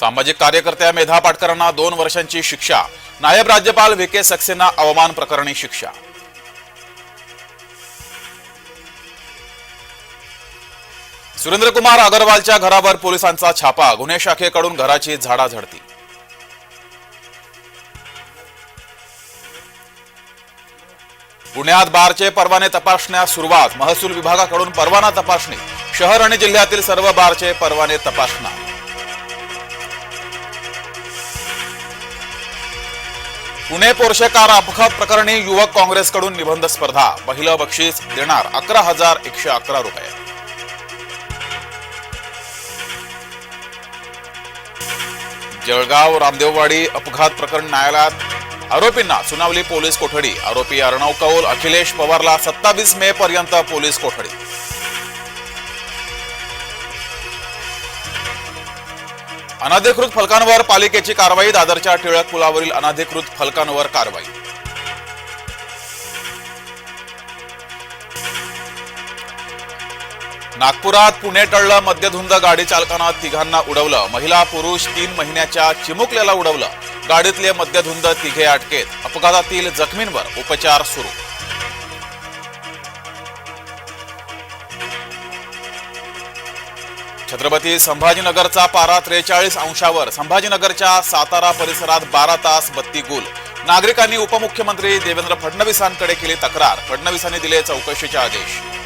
सामाजिक कार्यकर्त्या मेधा पाटकरांना दोन वर्षांची शिक्षा. नायब राज्यपाल व्ही के सक्सेना अवमान प्रकरणी शिक्षा. सुरेंद्रकुमार अगरवालच्या घरावर पोलिसांचा छापा गुन्हे शाखेकडून घराची झाडाझडती. पुण्यात बारचे परवाने तपासण्यास सुरुवात महसूल विभागाकडून परवाना तपासणी. शहर आणि जिल्ह्यातील सर्व बारचे परवाने तपासणार. पुणे पोर्शे कार अपघात प्रकरणी युवक काँग्रेसकडून निबंध स्पर्धा. पहिलं बक्षीस देणार अकरा हजार एकशे अकरा रुपये. जळगाव रामदेववाडी अपघात प्रकरण न्यायालयात. आरोपींना सुनावली पोलीस कोठडी. आरोपी अर्णव कौल अखिलेश पवारला सत्तावीस मे पर्यंत पोलीस कोठडी. अनधिकृत फलकांवर पालिकेची कारवाई दादरच्या टिळक पुलावरील अनधिकृत फलकांवर कारवाई. नागपुरात पुणे टळलं मद्यधुंद गाडी चालकानं तिघांना उडवलं. महिला पुरुष तीन महिन्याच्या चिमुकल्याला उडवलं. गाडीतले मद्यधुंद तिघे अटकेत. अपघातातील जखमींवर उपचार सुरू. छत्रपती संभाजीनगरचा पारा त्रेचाळीस अंशावर संभाजीनगरच्या सातारा परिसरात बारा तास बत्ती गुल. नागरिकांनी उपमुख्यमंत्री देवेंद्र फडणवीसांकडे केली तक्रार. फडणवीसांनी दिले चौकशीचे आदेश.